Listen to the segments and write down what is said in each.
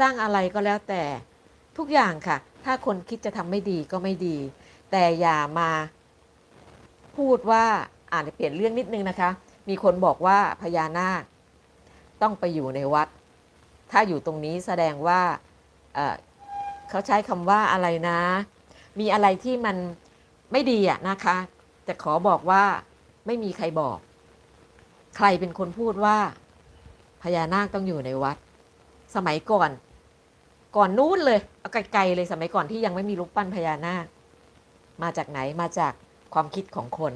สร้างอะไรก็แล้วแต่ทุกอย่างค่ะ ถ้าคนคิดจะทำไม่ดีก็ไม่ดี แต่อย่ามาพูดว่าอ่านเปลี่ยนเรื่องนิดนึงนะคะ มีคนบอกว่าพญานาคต้องไปอยู่ในวัด ถ้าอยู่ตรงนี้แสดงว่าเเขาใช้คำว่าอะไรนะ มีอะไรที่มันไม่ดีอะนะคะจะขอบอกว่าไม่มีใครบอก ใครเป็นคนพูดว่าพญานาคต้องอยู่ในวัด สมัยก่อน ก่อนนู้นเลยเอาไกลๆเลยสมัยก่อนที่ยังไม่มีรูปปั้นพญานาค มาจากไหนมาจากความคิดของคน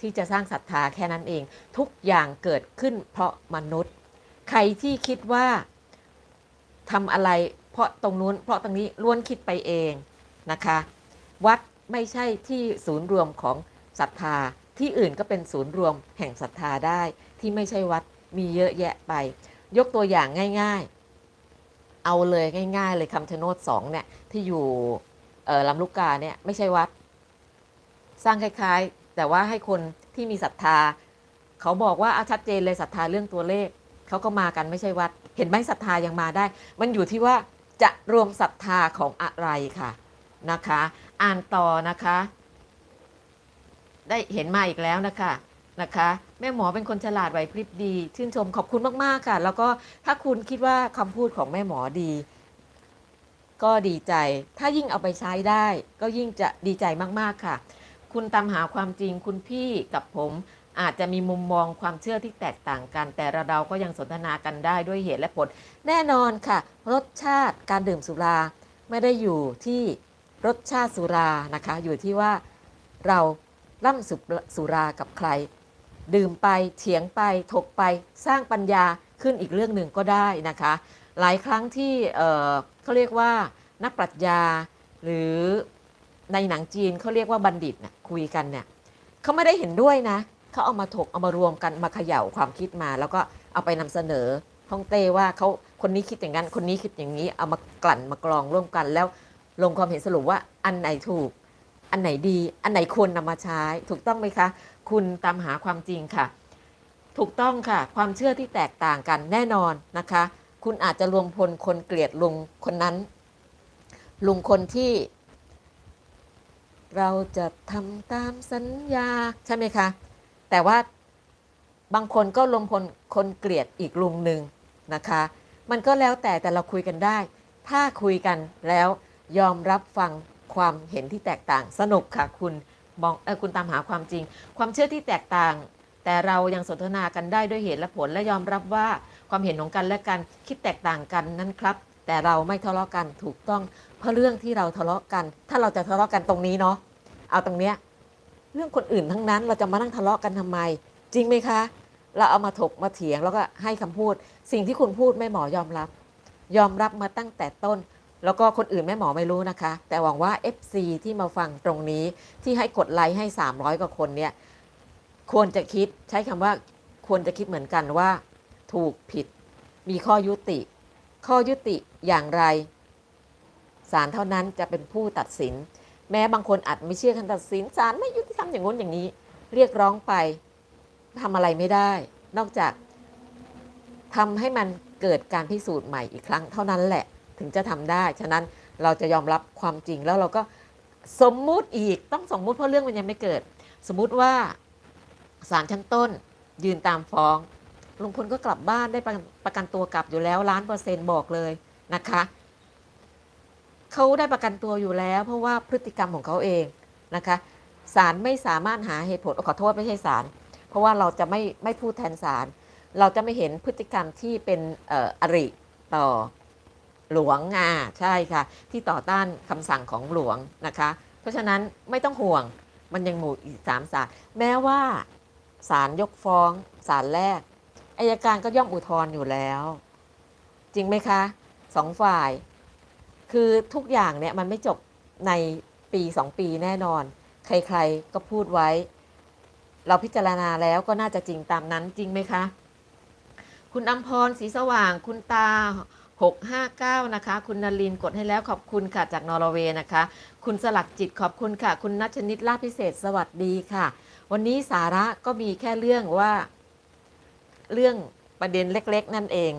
ที่จะสร้างศรัทธาแค่นั้นเอง ทุกอย่างเกิดขึ้นเพราะมนุษย์ ใครที่คิดว่าทำอะไร เพราะตรงนู้น เพราะตรงนี้ล้วนคิดไปเองนะคะ วัดไม่ใช่ที่ศูนย์รวมของศรัทธาที่อื่นก็เป็นศูนย์รวมแห่งศรัทธาได้ ที่ไม่ใช่วัดมีเยอะแยะไป ยกตัวอย่างง่าย เอาเลยง่าย ๆ เลยคำชะโนดสองเนี่ยที่อยู่ลำลูกกาเนี่ยไม่ใช่วัด สร้างคล้ายๆ แต่ว่าให้คนที่มีศรัทธา เขาบอกว่าอาชัดเจนเลยศรัทธาเรื่องตัวเลขเขาก็มากันไม่ใช่วัด เห็นไหมศรัทธายังมาได้ มันอยู่ที่ว่าจะรวมศรัทธาของอะไรค่ะนะคะ อ่านต่อนะคะ ได้เห็นมาอีกแล้วนะคะ นะคะ แม่หมอเป็นคนฉลาดไหวพริบดี ชื่นชมขอบคุณมากๆค่ะ แล้วก็ถ้าคุณคิดว่าคำพูดของแม่หมอดี ก็ดีใจ ถ้ายิ่งเอาไปใช้ได้ ก็ยิ่งจะดีใจมากๆค่ะ คุณตามหาความจริงคุณพี่กับผมอาจจะมีมุมมองความเชื่อที่แตกต่างกัน แต่เราเราก็ยังสนทนากันได้ด้วยเหตุและผล แน่นอนค่ะ รสชาติการดื่มสุราไม่ได้อยู่ที่รสชาติสุรานะคะ อยู่ที่ว่าเราล่ำสุสุรากับใคร ดื่มไปเถียงไปถกไปสร้างปัญญาขึ้นอีกเรื่องหนึ่งก็ได้นะคะ หลายครั้งที่เขาเรียกว่านักปรัชญาหรือในหนังจีนเขาเรียกว่าบัณฑิตนะคุยกันเนี่ยเขาไม่ได้เห็นด้วยนะเขาเอามาถกเอามารวมกันมาเขย่าความคิดมา แล้วก็เอาไปนำเสนอท่องเต้ว่าเขาคนนี้คิดอย่างนั้น คนนี้คิดอย่างนี้เอามากลั่นมากรองร่วมกันแล้วลงความเห็นสรุปว่าอันไหนถูก อันไหนดี อันไหนควรนำมาใช้ ถูกต้องไหมคะ คุณตามหาความจริงค่ะ ถูกต้องค่ะ ความเชื่อที่แตกต่างกันแน่นอนนะคะ คุณอาจจะรวมพลคนเกลียดลุงคนนั้น ลุงคนที่ เราจะทำตามสัญญาใช่ไหมคะ แต่ว่าบางคนก็รวมพลคนเกลียดอีกลุงหนึ่งนะคะ มันก็แล้วแต่แต่เราคุยกันได้ ถ้าคุยกันแล้วยอมรับฟัง ความเห็นที่แตกต่าง สนุกค่ะคุณมองเออคุณตามหาความจริง ความเชื่อที่แตกต่าง แต่เรายังสนทนากันได้ด้วยเหตุและผลและยอมรับว่าความเห็นของกันและกันคิดแตกต่างกันนั้นครับ แต่เราไม่ทะเลาะกันถูกต้อง เพราะเรื่องที่เราทะเลาะกัน ถ้าเราจะทะเลาะกันตรงนี้เนาะเอาตรงเนี้ยเรื่องคนอื่นทั้งนั้นเราจะมานั่งทะเลาะกันทำไม จริงไหมคะ เราเอามาถกมาเถียงแล้วก็ให้คำพูด สิ่งที่คุณพูดแม่หมอยอมรับ ยอมรับมาตั้งแต่ต้น แล้วก็คนอื่นแม่หมอไม่รู้นะคะ แต่หวังว่า FC ที่มาฟังตรงนี้ที่ให้กดไลค์ให้ 300 กว่าคนเนี่ยควรจะคิดใช้คำว่าควรจะคิดเหมือนกันว่า ถูกผิด มีข้อยุติ ข้อยุติอย่างไรศาลเท่านั้นจะเป็นผู้ตัดสิน แม้บางคนอาจไม่เชื่อคำตัดสินศาลไม่ยุติธรรมอย่างงู้นอย่างนี้ เรียกร้องไปทำอะไรไม่ได้ นอกจากทำให้มันเกิดการพิสูจน์ใหม่อีกครั้งเท่านั้นแหละ ถึงจะทำได้ ฉะนั้นเราจะยอมรับความจริงแล้วเราก็สมมุติอีกต้องสมมุติเพราะเรื่องมันยังไม่เกิด สมมุติว่าศาลชั้นต้น ยืนตามฟ้องลุงพลก็กลับบ้านได้ประกันประกันตัวกลับอยู่แล้วล้านเปอร์เซ็นต์บอกเลยนะคะเขาได้ประกันตัวอยู่แล้ว เพราะว่าพฤติกรรมของเขาเองนะคะศาลไม่สามารถหาเหตุผลขอโทษไม่ใช่ศาลเพราะว่าเราจะไม่ไม่พูดแทนศาลเราจะไม่เห็นพฤติกรรมที่เป็นอออริต่อ หลวงอ่าใช่ค่ะ ที่ต่อต้านคำสั่งของหลวงนะคะ เพราะฉะนั้นไม่ต้องห่วงมันยังหมู่อีกสามศาลแม้ว่าศาลยกฟ้องศาลแรกอายการก็ย่อมอุทธรณ์อยู่แล้ว จริงไหมคะสองฝ่าย คือทุกอย่างเนี่ยมันไม่จบในปีสองปีแน่นอน ใครๆก็พูดไว้ เราพิจารณาแล้วก็น่าจะจริงตามนั้นจริงไหมคะ คุณอัมพรสีสว่างคุณตา 659 นะคะ คุณนลินกดให้แล้วขอบคุณค่ะจากนอร์เวย์นะคะ คุณสลักจิตขอบคุณค่ะ คุณนัชนิดลาภพิเศษสวัสดีค่ะ วันนี้สาระก็มีแค่เรื่องว่า เรื่องประเด็นเล็ก ๆ นั่นเอง